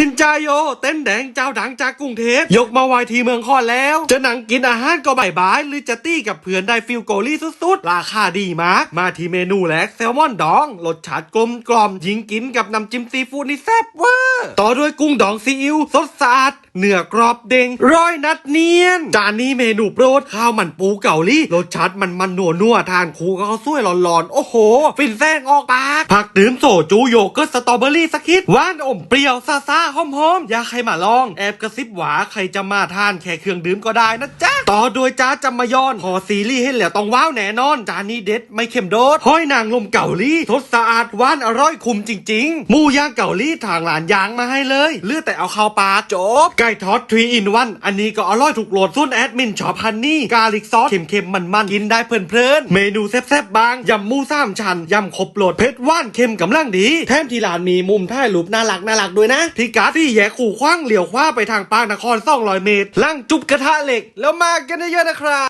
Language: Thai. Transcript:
ชินจายโย เต้นแดงเจ้าดังจากกรุงเทพยกมาไวทีเมืองคอนแล้ว จะหนังกินอาหารก็บ่ายบายหรือจะตี้กับเพื่อนได้ฟิลโกลี่สุดๆ ราคาดีมากมาที่เมนูแรกแซลมอนดองรสชาติกลมกล่อมยิงกินกับน้ำจิ้มซีฟู้ดนี่แซ่บเวอร์ ต่อด้วยกุ้งดองซีอิ๊วสดสะอาดเนื้อกรอบเด้งร้อยนัดเนียน จานนี้เมนูโปรดข้าวมันปูเกาหลีรสชาติมันมันนัวนัวๆทานคู่กับข้าวสวยร้อนๆ โอ้โห ฟินแซงออกปาก ผักดื่มโซจูโยเกิร์ตสตรอเบอรี่สักคิดหวานอมเปรี้ยวซาซาหอมๆ อยากให้มาลอง แอบกระซิบหวาใครจะมาทานแค่เครื่องดื่มก็ได้นะจ๊ะ ต่อโดยจ้าจำมายอนขอซีรีส์ให้แล้วต้องว้าวแน่นอน จานนี้เด็ดไม่เค็มโดดห้อยนางลมเกาหลีทสสะอาดหวานอร่อยคุ้มจริงๆหมูย่างเกาหลีทางหลานยางมาให้เลยเหลือแต่เอาเข้าปากจบ ไก่ทอดทรีอินวัน อันนี้ก็อร่อยถูกโหลดซุนแอดมินช็อปฮันนี่กาลิกซอสเค็มๆมันๆกินได้เพลินๆเมนูแซ่บๆบางยำหมูสามชั้นยำครบโหลดเผ็ดหว่านเค็มกำลังดี แถมที่ร้านมีมุมถ่ายรูปน่ารักน่ารักด้วยนะพิกัดที่แยกขู่ขว้างเหลียวขว้าไปทางปากนคร200เมตรลั่งจุบกระทะเหล็กแล้วมากันเยอะๆนะครับ